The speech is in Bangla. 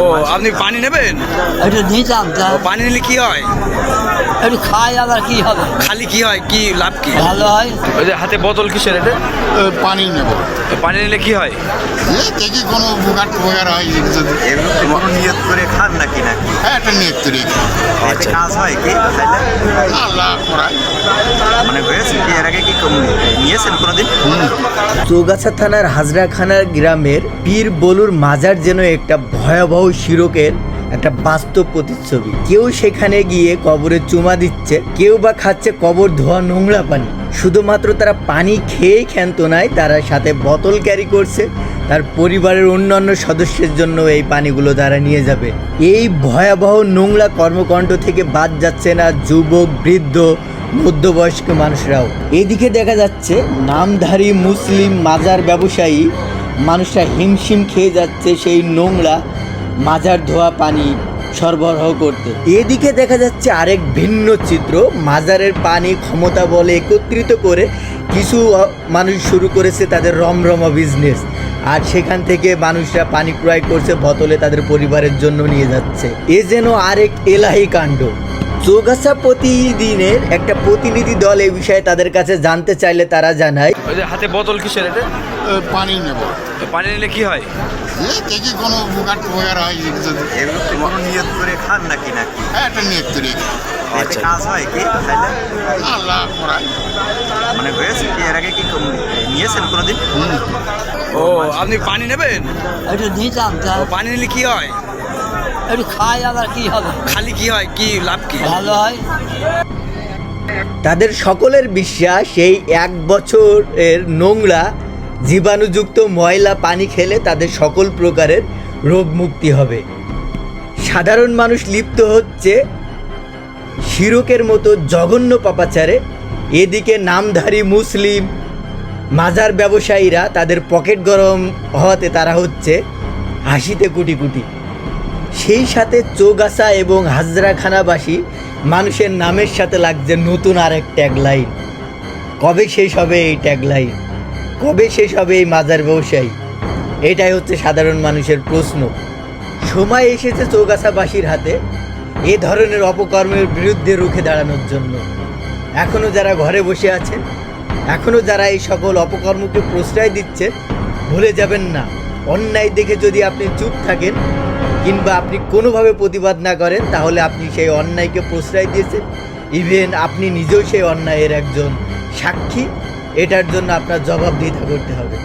ও আপনি পানি নেবেন? একটু নিতাম পানি নিলে কি হয়? একটু খাই আবার কি হবে? খালি কি হয় কি লাভ কি? ভালো হয়। ওই যে হাতে বোতল কিসের এটা? পানি নেব। পানি নিলে কি হয়? দেখি কোনো উপকার টুপকার হয় নিয়ত করে খান নাকি নাকি? হ্যাঁ একটা নিয়ত করে আচ্ছা। কাজ হয় কি? খাইলে আল্লাহ মানে হয়েছে কি? এর আগে কি নিয়েছেন কোনোদিন? চৌগাছা থানার হাজরাখানার গ্রামের পীর বলুর মাজার যেন একটা ভয়াবহ শিরকের একটা বাস্তব প্রতিচ্ছবি। কেউ সেখানে গিয়ে কবরে চুমা দিচ্ছে, কেউ বা খাচ্ছে কবর ধোয়া নোংরা পানি। শুধুমাত্র তারা পানি খেয়েই ক্ষান্ত নয় তারা সাথে বোতল ক্যারি করছে, তার পরিবারের অন্যান্য সদস্যের জন্য এই পানিগুলো তারা নিয়ে যাবে। এই ভয়াবহ নোংরা কর্মকাণ্ড থেকে বাদ যাচ্ছে না যুবক, বৃদ্ধ, মধ্যবয়স্ক মানুষরাও। এদিকে দেখা যাচ্ছে, নামধারী মুসলিম মাজার ব্যবসায়ী মানুষরা হিমশিম খেয়ে যাচ্ছে সেই নোংরা মাজার ধোয়া পানি সরবরাহ করতে। এদিকে দেখা যাচ্ছে আরেক ভিন্ন চিত্র। মাজারের পানি ক্ষমতা বলে একত্রিত করে কিছু মানুষ শুরু করেছে তাদের রমরমা বিজনেস আর সেখান থেকে মানুষরা পানি ক্রয় করছে, বোতলে তাদের পরিবারের জন্য নিয়ে যাচ্ছে। এ যেন আরেক এলাহি কাণ্ড। চৌগাছা প্রতিদিনের একটা প্রতিনিধি দল এই বিষয়ে তাদের কাছে জানতে চাইলে তারা জানায়। ওই যে হাতে বোতল কিসের এটা? এ, পানি নেব। এ, পানি নিলে কি হয়? এ দেখি কোনো উপকার টুপকার হয় যদি এগুলো কি কোনো নিয়ত করে খান নাকি নাকি? হ্যাঁ একটা নিয়ে তৈরি এতে আচ্ছা। কাজ হয় কি? খাইলে আল্লাহ করায়। মানে হয়েছে কি? এর আগে কি কম- নিয়েছেন কোনোদিন? ও আপনি পানি নেবেন? একটু নিতাম তা পানি নিলে কি হয়? একটু খাই আবার কি হবে? খালি কি হয় কি লাভ কি? ভালো হয়। তাদের সকলের বিশ্বাস এই এক বছরের নোংরা জীবাণুযুক্ত ময়লা পানি খেলে তাদের সকল প্রকারের রোগ মুক্তি হবে। সাধারণ মানুষ লিপ্ত হচ্ছে শিরকের মতো জঘন্য পাপাচারে। এদিকে নামধারী মুসলিম মাজার ব্যবসায়ীরা তাদের পকেট গরম হওয়াতে তারা হচ্ছে হাসিতে কুটি কুটি সেই সাথে চৌগাছা এবং হাজরাখানাবাসী মানুষের নামের সাথে লাগছে নতুন আরেক ট্যাগলাইন কবে শেষ হবে এই ট্যাগলাইন কবে শেষ হবে এই মাজার ব্যবসায়ী? এটাই হচ্ছে সাধারণ মানুষের প্রশ্ন। সময় এসেছে চৌগাছাবাসীর হাতে এ ধরনের অপকর্মের বিরুদ্ধে রুখে দাঁড়ানোর জন্য। এখনও যারা ঘরে বসে আছেন এখনও যারা এই সকল অপকর্মকে প্রশ্রয় দিচ্ছে, ভুলে যাবেন না। অন্যায় দেখে যদি আপনি চুপ থাকেন কিংবা আপনি কোনোভাবে প্রতিবাদ না করেন, তাহলে আপনি সেই অন্যায়কে প্রশ্রয় দিয়েছেন। ইভেন আপনি নিজেও সেই অন্যায়ের একজন সাক্ষী। এটার জন্য আপনার জবাবদিহিতা করতে হবে।